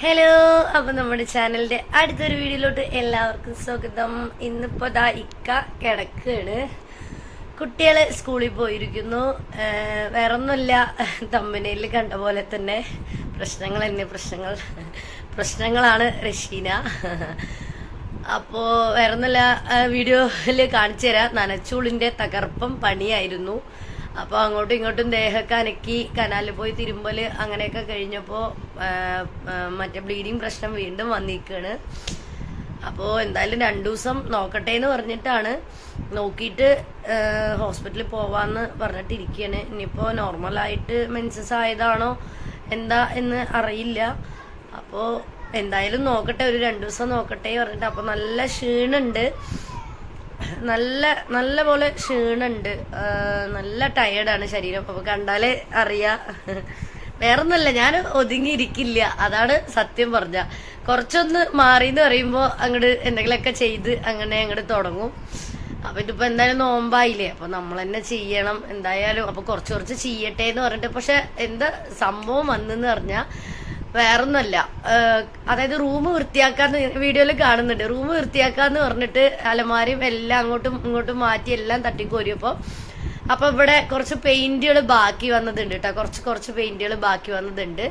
Hello അപ്പൊ നമ്മുടെ ചാനലിന്റെ അടുത്തൊരു വീഡിയോയിലോട്ട് എല്ലാവർക്കും സ്വാഗതം. ഇന്നിപ്പോ ദാ ഇക്ക കിടക്കാണ്. കുട്ടികൾ സ്കൂളിൽ പോയിരിക്കുന്നു. വേറെ വേറൊന്നുമില്ല. തമ്പനയിൽ കണ്ട പോലെ തന്നെ പ്രശ്നങ്ങൾ തന്നെ പ്രശ്നങ്ങൾ. പ്രശ്നങ്ങളാണ് റഷീന അപ്പോ വേറൊന്നുമില്ല. വീഡിയോയിൽ കാണിച്ചു തരാം. നനച്ചൂളിന്റെ തകർപ്പം പണിയായിരുന്നു. അപ്പോൾ അങ്ങോട്ടും ഇങ്ങോട്ടും ദേഹമൊക്കെ അനക്കി കനാലിൽ പോയി തിരുമ്പൽ അങ്ങനെയൊക്കെ കഴിഞ്ഞപ്പോൾ മറ്റേ ബ്ലീഡിങ് പ്രശ്നം വീണ്ടും വന്നിരിക്കുകയാണ് അപ്പോൾ എന്തായാലും രണ്ടു ദിവസം നോക്കട്ടെ എന്ന് പറഞ്ഞിട്ടാണ് നോക്കിയിട്ട് ഹോസ്പിറ്റലിൽ പോവാന്ന് പറഞ്ഞിട്ടിരിക്കുകയാണ് ഇനിയിപ്പോൾ നോർമലായിട്ട് മെൻസസ് ആയതാണോ എന്താ എന്ന് അറിയില്ല. അപ്പോൾ എന്തായാലും നോക്കട്ടെ ഒരു രണ്ടു ദിവസം നോക്കട്ടെ പറഞ്ഞിട്ട് അപ്പോൾ നല്ല ക്ഷീണുണ്ട്. നല്ല നല്ല പോലെ ക്ഷീണുണ്ട്. നല്ല ടയേർഡാണ് ശരീരം. അപ്പൊ കണ്ടാലേ അറിയാ. വേറൊന്നല്ല ഞാൻ ഒതുങ്ങിയിരിക്കില്ല. അതാണ് സത്യം പറഞ്ഞ. കുറച്ചൊന്ന് മാറി എന്ന് പറയുമ്പോ അങ്ങോട്ട് എന്തെങ്കിലുമൊക്കെ ചെയ്ത് അങ്ങനെ അങ്ങോട്ട് തുടങ്ങും. അപ്പൊ ഇതിപ്പോ എന്തായാലും നോമ്പായില്ലേ? അപ്പൊ നമ്മൾ തന്നെ ചെയ്യണം എന്തായാലും. അപ്പൊ കുറച്ച് കുറച്ച് ചെയ്യട്ടെ എന്ന് പറഞ്ഞിട്ട്. പക്ഷെ എന്താ സംഭവം വന്നെന്ന് പറഞ്ഞാ വേറൊന്നുമല്ല. ഏഹ് അതായത് റൂം വൃത്തിയാക്കാന്ന് വീഡിയോയിൽ കാണുന്നുണ്ട്. റൂം വൃത്തിയാക്കാന്ന് പറഞ്ഞിട്ട് അലമാരയും എല്ലാം അങ്ങോട്ടും ഇങ്ങോട്ടും മാറ്റി എല്ലാം തട്ടിക്കോരിയപ്പോ അപ്പൊ ഇവിടെ കുറച്ച് പെയിന്റുകൾ ബാക്കി വന്നതുണ്ട് കേട്ടോ കുറച്ച് കുറച്ച് പെയിന്റുകൾ ബാക്കി വന്നതുണ്ട്.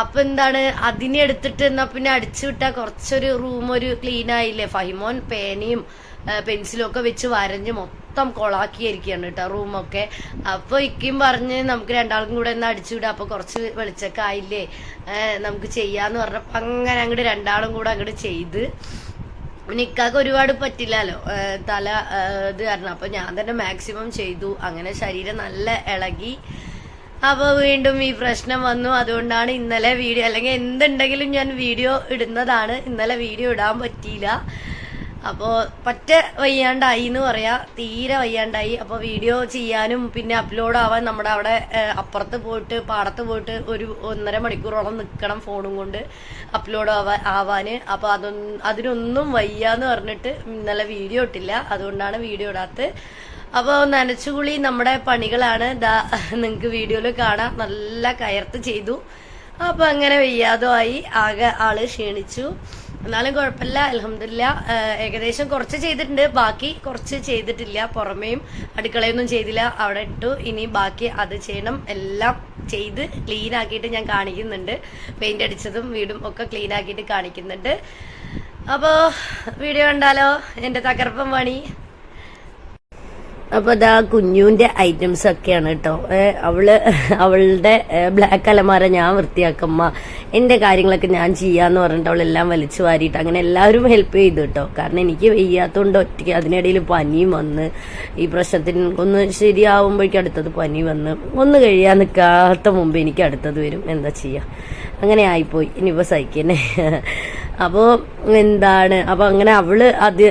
അപ്പൊ എന്താണ്? അതിനെ എടുത്തിട്ട് എന്നാ പിന്നെ അടിച്ചു വിട്ടാ കുറച്ചൊരു റൂം ഒരു ക്ലീൻ ആയില്ലേ? ഫഹിമോൻ പേനയും പെൻസിലും ഒക്കെ വെച്ച് വരഞ്ഞ് മൊത്തം കൊളാക്കിയിരിക്കുകയാണ് കേട്ടോ റൂമൊക്കെ. അപ്പൊ ഇക്കും പറഞ്ഞ് നമുക്ക് രണ്ടാൾക്കും കൂടെ ഒന്ന് അടിച്ചുവിടാം. അപ്പൊ കുറച്ച് വെളിച്ചൊക്കെ ആയില്ലേ? നമുക്ക് ചെയ്യാന്ന് പറഞ്ഞപ്പോ അങ്ങനെ അങ്ങോട്ട് രണ്ടാളും കൂടെ അങ്ങോട്ട് ചെയ്ത്. നിക്കാക്ക് ഒരുപാട് പറ്റില്ലല്ലോ തല ഇത് കാരണം. അപ്പൊ ഞാൻ തന്നെ മാക്സിമം ചെയ്തു. അങ്ങനെ ശരീരം നല്ല ഇളകി. അപ്പൊ വീണ്ടും ഈ പ്രശ്നം വന്നു. അതുകൊണ്ടാണ് ഇന്നലെ വീഡിയോ അല്ലെങ്കിൽ എന്തുണ്ടെങ്കിലും ഞാൻ വീഡിയോ ഇടുന്നതാണ്. ഇന്നലെ വീഡിയോ ഇടാൻ പറ്റിയില്ല. അപ്പോ പറ്റ വയ്യാണ്ടായി എന്ന് പറയാ. തീരെ വയ്യാണ്ടായി. അപ്പൊ വീഡിയോ ചെയ്യാനും പിന്നെ അപ്ലോഡ് ആവാൻ നമ്മുടെ അവിടെ അപ്പുറത്ത് പോയിട്ട് പാടത്ത് പോയിട്ട് ഒരു ഒന്നര മണിക്കൂറോളം നിൽക്കണം ഫോണും കൊണ്ട് അപ്ലോഡ് ആവാൻ ആവാന്. അപ്പൊ അതൊന്നും അതിനൊന്നും വയ്യാന്ന് പറഞ്ഞിട്ട് ഇന്നലെ വീഡിയോ ഇട്ടില്ല. അതുകൊണ്ടാണ് വീഡിയോ ഇടാത്തത്. അപ്പോൾ നനച്ചുകുളി നമ്മുടെ പണികളാണ്. ദാ നിങ്ങൾക്ക് വീഡിയോയിൽ കാണാം. നല്ല കയർത്ത് ചെയ്തു. അപ്പൊ അങ്ങനെ വയ്യാതായി ആകെ ആൾ ക്ഷീണിച്ചു. എന്നാലും കുഴപ്പമില്ല. അലഹമില്ല ഏകദേശം കുറച്ച് ചെയ്തിട്ടുണ്ട്. ബാക്കി കുറച്ച് ചെയ്തിട്ടില്ല. പുറമേയും അടുക്കളയൊന്നും ചെയ്തില്ല. അവിടെ ഇട്ടു. ഇനി ബാക്കി അത് ചെയ്യണം. എല്ലാം ചെയ്ത് ക്ലീൻ ആക്കിയിട്ട് ഞാൻ കാണിക്കുന്നുണ്ട്. പെയിന്റ് അടിച്ചതും വീടും ഒക്കെ ക്ലീൻ ആക്കിയിട്ട് കാണിക്കുന്നുണ്ട്. അപ്പോൾ വീഡിയോ കണ്ടാലോ? എന്റെ തകർപ്പം പണി. അപ്പൊ ഇതാ കുഞ്ഞുവിന്റെ ഐറ്റംസ് ഒക്കെയാണ് കേട്ടോ അവൾ അവളുടെ ബ്ലാക്ക് അലമാര ഞാൻ വൃത്തിയാക്കമ്മ. എന്റെ കാര്യങ്ങളൊക്കെ ഞാൻ ചെയ്യാന്ന് പറഞ്ഞിട്ട് അവളെല്ലാം വലിച്ചു വാരിയിട്ട് അങ്ങനെ എല്ലാവരും ഹെൽപ്പ് ചെയ്തു കേട്ടോ കാരണം എനിക്ക് വയ്യാത്തോണ്ട് ഒറ്റയ്ക്ക് അതിനിടയിൽ പനിയും വന്ന്. ഈ പ്രശ്നത്തിന് ഒന്ന് ശരിയാവുമ്പോഴേക്കും അടുത്തത് പനി വന്ന്. ഒന്ന് കഴിയാൻ നിൽക്കാത്ത മുമ്പ് എനിക്ക് അടുത്തത് വരും. എന്താ ചെയ്യാ? അങ്ങനെ ആയിപ്പോയി. ഇനിയിപ്പോ സഹിക്കുന്നെ. അപ്പോ എന്താണ്? അപ്പൊ അങ്ങനെ അവൾ അത്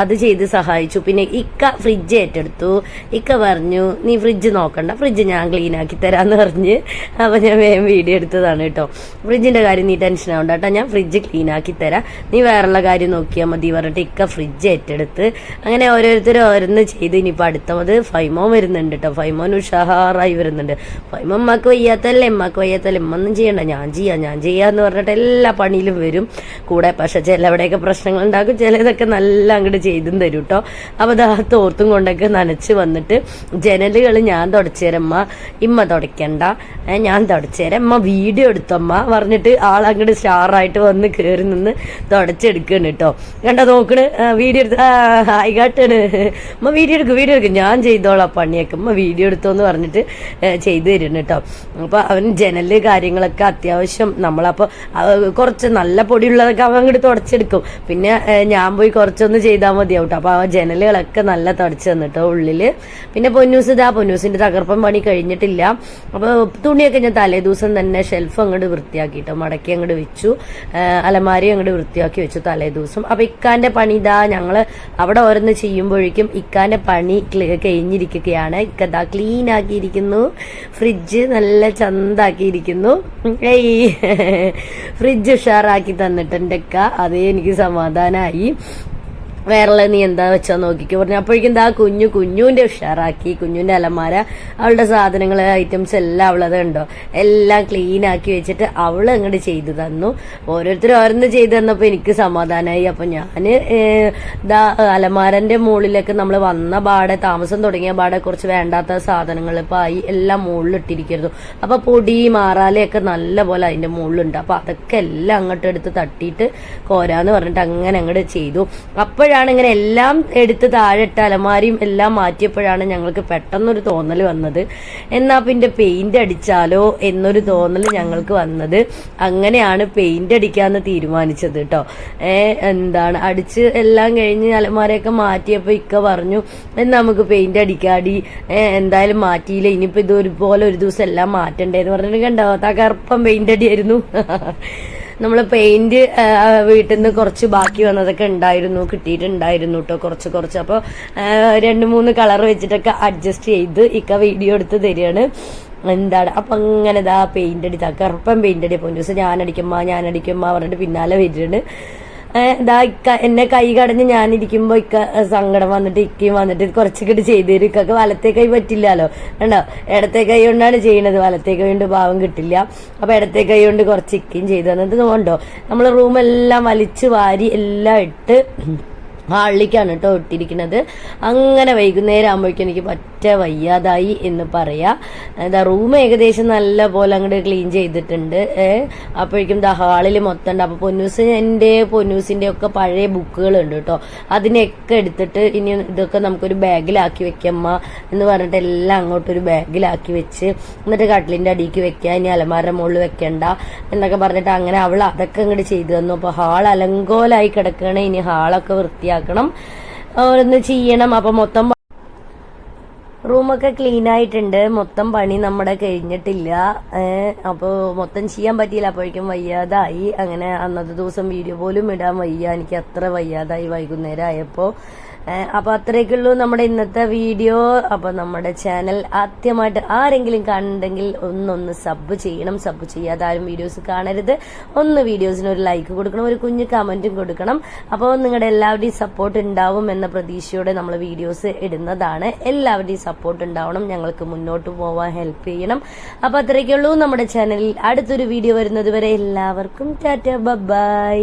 അത് ചെയ്ത് സഹായിച്ചു. പിന്നെ ഇക്ക ഫ്രിഡ്ജ് ഏറ്റെടുത്തു. ഇക്ക പറഞ്ഞു നീ ഫ്രിഡ്ജ് നോക്കണ്ട. ഫ്രിഡ്ജ് ഞാൻ ക്ലീൻ ആക്കി തരാന്ന് പറഞ്ഞ് അപ്പൊ ഞാൻ വേഗം വീഡിയോ എടുത്തതാണ് കേട്ടോ. ഫ്രിഡ്ജിന്റെ കാര്യം നീ ടെൻഷൻ ആവണ്ട കേട്ടോ. ഞാൻ ഫ്രിഡ്ജ് ക്ലീൻ ആക്കി തരാം. നീ വേറെയുള്ള കാര്യം നോക്കിയാൽ മതി പറഞ്ഞിട്ട് ഇക്ക ഫ്രിഡ്ജ് ഏറ്റെടുത്ത് അങ്ങനെ ഓരോരുത്തരും ഓരോന്ന് ചെയ്ത് ഇനിയിപ്പോ അടുത്തത് ഫൈമോൻ വരുന്നുണ്ട് കേട്ടോ. ഫൈമോൻ ഉഷാറായി വരുന്നുണ്ട്. ഫൈമോ അമ്മയ്ക്ക് വയ്യാത്തല്ലേ അമ്മയ്ക്ക് വയ്യാത്തല്ലേ അമ്മ ഒന്നും ചെയ്യണ്ട. ഞാൻ ചെയ്യാം. ഞാൻ ചെയ്യാന്ന് പറഞ്ഞിട്ട് എല്ലാ പണിയിലും വരും. കൂടെ പക്ഷെ ചിലവിടെയൊക്കെ പ്രശ്നങ്ങൾ ഉണ്ടാക്കും ചിലതൊക്കെ നല്ല അങ്ങോട്ട് ചെയ്തും തരും കേട്ടോ അപ്പൊ ദാ തോർത്തും കൊണ്ടൊക്കെ നനച്ച് വന്നിട്ട് ജനലുകൾ ഞാൻ തുടച്ചേരമ്മ ഇമ്മ തുടയ്ക്കണ്ട. ഞാൻ തുടച്ചേരം അമ്മ വീഡിയോ എടുത്തമ്മ പറഞ്ഞിട്ട് ആളങ്ങോട്ട് സ്റ്റാറായിട്ട് വന്ന് കയറി നിന്ന് തുടച്ചെടുക്കണ് കേട്ടോ കണ്ട നോക്കണ് വീഡിയോ എടുത്ത് ആ ആയിക്കാട്ടാണ് അമ്മ വീഡിയോ എടുക്കും വീഡിയോ എടുക്കും. ഞാൻ ചെയ്തോളാം പണിയൊക്കെ. അമ്മ വീഡിയോ എടുത്തോന്ന് പറഞ്ഞിട്ട് ചെയ്തു തരുന്നു കേട്ടോ അപ്പൊ അവൻ ജനൽ കാര്യങ്ങളൊക്കെ അത്യാവശ്യം നമ്മളപ്പോ നമ്മളപ്പോൾ കുറച്ച് നല്ല പൊടിയുള്ളതൊക്കെ അവൻ അങ്ങോട്ട് തുടച്ചെടുക്കും. പിന്നെ ഞാൻ പോയി കുറച്ചൊന്ന് ചെയ്താൽ മതിയാവും അപ്പോൾ ആ ജനലുകളൊക്കെ നല്ല തുടച്ച് തന്നിട്ടോ ഉള്ളിൽ പിന്നെ പൊന്നൂസ് ഇതാ പൊന്നൂസിന്റെ തകർപ്പൻ പണി കഴിഞ്ഞിട്ടില്ല. അപ്പോൾ തുണിയൊക്കെ ഞാൻ തലേ ദിവസം തന്നെ ഷെൽഫ് അങ്ങോട്ട് വൃത്തിയാക്കിയിട്ടോ മടക്കി അങ്ങോട്ട് വെച്ചു. അലമാരി അങ്ങോട്ട് വൃത്തിയാക്കി വെച്ചു തലേ ദിവസം. അപ്പോൾ ഇക്കാന്റെ പണി ഇതാ ഞങ്ങൾ അവിടെ ഓരോന്ന് ചെയ്യുമ്പോഴേക്കും ഇക്കാന്റെ പണി കഴിഞ്ഞിരിക്കുകയാണ്. ഇക്കതാ ക്ലീൻ ആക്കിയിരിക്കുന്നു. ഫ്രിഡ്ജ് നല്ല ചന്താക്കിയിരിക്കുന്നു. ഏയ്. ഫ്രിഡ്ജ് ഉഷാറാക്കി തന്നിട്ടുണ്ട് ഇക്ക അതേ എനിക്ക് സമാധാനമായി വേറെ നീ എന്താ വെച്ചാ നോക്കിക്കോ. പറഞ്ഞു അപ്പോഴേക്കും എന്താ കുഞ്ഞു കുഞ്ഞുവിന്റെ ഉഷാറാക്കി കുഞ്ഞുവിന്റെ അലമാര അവളുടെ സാധനങ്ങൾ ഐറ്റംസ് എല്ലാം അവളത് ഉണ്ടോ എല്ലാം ക്ലീൻ ആക്കി വെച്ചിട്ട് അവൾ അങ്ങോട്ട് ചെയ്തു തന്നു. ഓരോരുത്തരും ഓരോന്ന് ചെയ്തു തന്നപ്പോ എനിക്ക് സമാധാനമായി അപ്പൊ ഞാൻ ഇതാ അലമാരന്റെ മുകളിലൊക്കെ നമ്മൾ വന്ന പാടെ താമസം തുടങ്ങിയ പാടെ കുറച്ച് വേണ്ടാത്ത സാധനങ്ങൾ ഇപ്പൊ ആയി എല്ലാം മുകളിൽ ഇട്ടിരിക്കരുത് അപ്പൊ പൊടി മാറാലയൊക്കെ നല്ല പോലെ അതിന്റെ മുകളിലുണ്ട്. അപ്പൊ അതൊക്കെ എല്ലാം അങ്ങോട്ട് എടുത്ത് തട്ടിയിട്ട് കോരാന്ന് പറഞ്ഞിട്ട് അങ്ങനെ അങ്ങോട്ട് ചെയ്തു. അപ്പോഴാണ് ഇങ്ങനെ എല്ലാം എടുത്ത് താഴെ ഇട്ട അലമാരിയും എല്ലാം മാറ്റിയപ്പോഴാണ് ഞങ്ങൾക്ക് പെട്ടെന്നൊരു തോന്നൽ വന്നത്. എന്നാ പിന്നെ പെയിന്റ് അടിച്ചാലോ എന്നൊരു തോന്നൽ ഞങ്ങൾക്ക് വന്നത്. അങ്ങനെയാണ് പെയിന്റ് അടിക്കാന്ന് തീരുമാനിച്ചത് കേട്ടോ ഏ എന്താണ്? അടിച്ച് എല്ലാം കഴിഞ്ഞ് അലമാരയൊക്കെ മാറ്റിയപ്പോ ഇക്ക പറഞ്ഞു എന്നാ നമുക്ക് പെയിന്റ് അടിക്കാടി എന്തായാലും മാറ്റിയില്ല. ഇനിയിപ്പോ ഇത് ഒരുപോലെ ഒരു ദിവസം എല്ലാം മാറ്റണ്ടേന്ന് പറഞ്ഞിട്ട് കണ്ടോ? തകർപ്പം പെയിന്റ് അടിയായിരുന്നു. നമ്മൾ പെയിന്റ് വീട്ടിൽ നിന്ന് കുറച്ച് ബാക്കി വന്നതൊക്കെ ഉണ്ടായിരുന്നു കിട്ടിയിട്ടുണ്ടായിരുന്നു കേട്ടോ കുറച്ച് കുറച്ച്. അപ്പോൾ രണ്ട് മൂന്ന് കളർ വെച്ചിട്ടൊക്കെ അഡ്ജസ്റ്റ് ചെയ്ത് ഇക്ക വീഡിയോ എടുത്ത് തരികയാണ്. എന്താണ്? അപ്പൊ അങ്ങനെ ഇതാ പെയിന്റ് അടി കറുപ്പം പെയിന്റ് അടി അപ്പോൾ ദിവസം ഞാൻ അടിക്കുമ്പോ പറഞ്ഞിട്ട് പിന്നാലെ വരുന്നുണ്ട് ഇതാ ഇക്ക എന്നെ കൈ കടഞ്ഞ് ഞാനിരിക്കുമ്പോ ഇക്ക സങ്കടം വന്നിട്ട് ഇക്കയും വന്നിട്ട് കുറച്ചൊക്കെ ചെയ്തു തരും ഇക്കൊക്കെ വലത്തെ കൈ പറ്റില്ലല്ലോ കണ്ടോ? ഇടത്തെ കൈ കൊണ്ടാണ് ചെയ്യണത്. വലത്തെ കൈ കൊണ്ട് ഭാവം കിട്ടില്ല. അപ്പൊ ഇടത്തെ കൈ കൊണ്ട് കുറച്ച് ഇക്കയും ചെയ്തു. തന്നത് കൊണ്ടോ? നമ്മൾ റൂമെല്ലാം വലിച്ചു വാരി എല്ലാം ഇട്ട് ഹാളിലേക്കാണ് കേട്ടോ ഇട്ടിരിക്കുന്നത് അങ്ങനെ വൈകുന്നേരം ആകുമ്പോഴേക്കും എനിക്ക് പറ്റ വയ്യാതായി എന്ന് പറയാ. എന്താ റൂം ഏകദേശം നല്ല പോലെ അങ്ങോട്ട് ക്ലീൻ ചെയ്തിട്ടുണ്ട്. അപ്പോഴേക്കും ദാ ഹാളിൽ മൊത്തം ഉണ്ട് അപ്പൊ പൊന്നൂസ് എന്റെ പൊന്നൂസിന്റെ ഒക്കെ പഴയ ബുക്കുകൾ ഉണ്ട് കേട്ടോ. അതിനെയൊക്കെ എടുത്തിട്ട് ഇനി ഇതൊക്കെ നമുക്കൊരു ബാഗിലാക്കി വെക്കമ്മ എന്ന് പറഞ്ഞിട്ട് എല്ലാം അങ്ങോട്ട് ഒരു ബാഗിലാക്കി വെച്ച് എന്നിട്ട് കട്ടിലിന്റെ അടിക്ക് വെക്കാം ഇനി അലമാരുടെ മുകളിൽ വെക്കണ്ട എന്നൊക്കെ പറഞ്ഞിട്ട് അങ്ങനെ അവൾ അതൊക്കെ അങ്ങോട്ട് ചെയ്തു തന്നു. അപ്പൊ ഹാൾ അലങ്കോലായി കിടക്കുകയാണ്. ഇനി ഹാളൊക്കെ വൃത്തിയാക്കണം. ഓരോന്ന് ചെയ്യണം. അപ്പൊ മൊത്തം റൂമൊക്കെ ക്ലീൻ ആയിട്ടുണ്ട്. മൊത്തം പണി നമ്മുടെ കഴിഞ്ഞിട്ടില്ല. അപ്പോൾ മൊത്തം ചെയ്യാൻ പറ്റിയില്ല. അപ്പോഴേക്കും വയ്യാതായി. അങ്ങനെ അന്നത്തെ ദിവസം വീഡിയോ പോലും ഇടാൻ വയ്യ. എനിക്ക് അത്ര വയ്യാതായി വൈകുന്നേരം ആയപ്പോൾ അപ്പൊ അത്രയൊക്കെയുള്ളൂ നമ്മുടെ ഇന്നത്തെ വീഡിയോ. അപ്പൊ നമ്മുടെ ചാനൽ ആദ്യമായിട്ട് ആരെങ്കിലും കാണുന്നുണ്ടെങ്കിൽ ഒന്നൊന്ന് സബ് ചെയ്യണം. സബ് ചെയ്യാതെ ആരും വീഡിയോസ് കാണരുത്. ഒന്ന് വീഡിയോസിന് ഒരു ലൈക്ക് കൊടുക്കണം ഒരു കുഞ്ഞു കമന്റും കൊടുക്കണം. അപ്പോൾ നിങ്ങളുടെ എല്ലാവരുടെയും സപ്പോർട്ട് ഉണ്ടാവും എന്ന പ്രതീക്ഷയോടെ നമ്മൾ വീഡിയോസ് ഇടുന്നതാണ്. എല്ലാവരുടെയും സപ്പോർട്ട് ഉണ്ടാവണം. ഞങ്ങൾക്ക് മുന്നോട്ട് പോവാൻ ഹെൽപ്പ് ചെയ്യണം. അപ്പൊ അത്രയൊക്കെയുള്ളൂ നമ്മുടെ ചാനലിൽ അടുത്തൊരു വീഡിയോ വരുന്നത് വരെ എല്ലാവർക്കും ടാറ്റ ബൈ